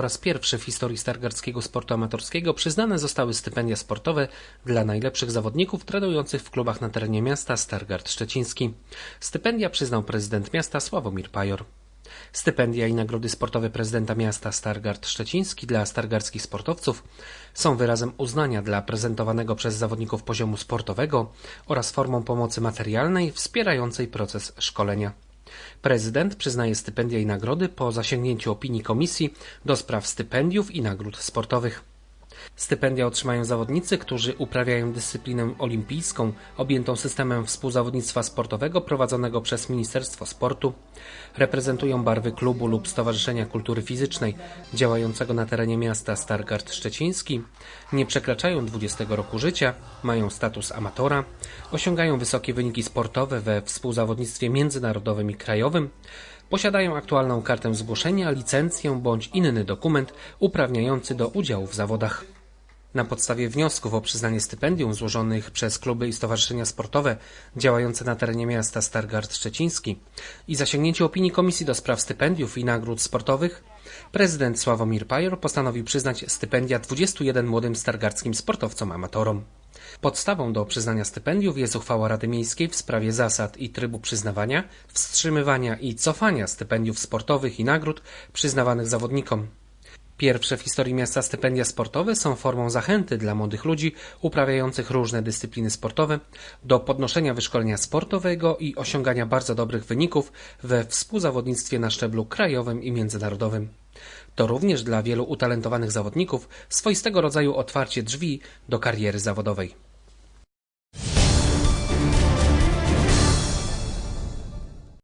raz pierwszy w historii stargardzkiego sportu amatorskiego przyznane zostały stypendia sportowe dla najlepszych zawodników trenujących w klubach na terenie miasta Stargard Szczeciński. Stypendia przyznał prezydent miasta Sławomir Pajor. Stypendia i nagrody sportowe prezydenta miasta Stargard Szczeciński dla stargardzkich sportowców są wyrazem uznania dla prezentowanego przez zawodników poziomu sportowego oraz formą pomocy materialnej wspierającej proces szkolenia. Prezydent przyznaje stypendia i nagrody po zasięgnięciu opinii Komisji do spraw stypendiów i nagród sportowych. Stypendia otrzymają zawodnicy, którzy uprawiają dyscyplinę olimpijską objętą systemem współzawodnictwa sportowego prowadzonego przez Ministerstwo Sportu, reprezentują barwy klubu lub Stowarzyszenia Kultury Fizycznej działającego na terenie miasta Stargard Szczeciński, nie przekraczają 20 roku życia, mają status amatora, osiągają wysokie wyniki sportowe we współzawodnictwie międzynarodowym i krajowym, posiadają aktualną kartę zgłoszenia, licencję bądź inny dokument uprawniający do udziału w zawodach. Na podstawie wniosków o przyznanie stypendium złożonych przez kluby i stowarzyszenia sportowe działające na terenie miasta Stargard Szczeciński i zasięgnięciu opinii Komisji do Spraw Stypendiów i Nagród Sportowych, prezydent Sławomir Pajor postanowił przyznać stypendia 21 młodym stargardzkim sportowcom amatorom. Podstawą do przyznania stypendiów jest uchwała Rady Miejskiej w sprawie zasad i trybu przyznawania, wstrzymywania i cofania stypendiów sportowych i nagród przyznawanych zawodnikom. Pierwsze w historii miasta stypendia sportowe są formą zachęty dla młodych ludzi uprawiających różne dyscypliny sportowe do podnoszenia wyszkolenia sportowego i osiągania bardzo dobrych wyników we współzawodnictwie na szczeblu krajowym i międzynarodowym. To również dla wielu utalentowanych zawodników swoistego rodzaju otwarcie drzwi do kariery zawodowej.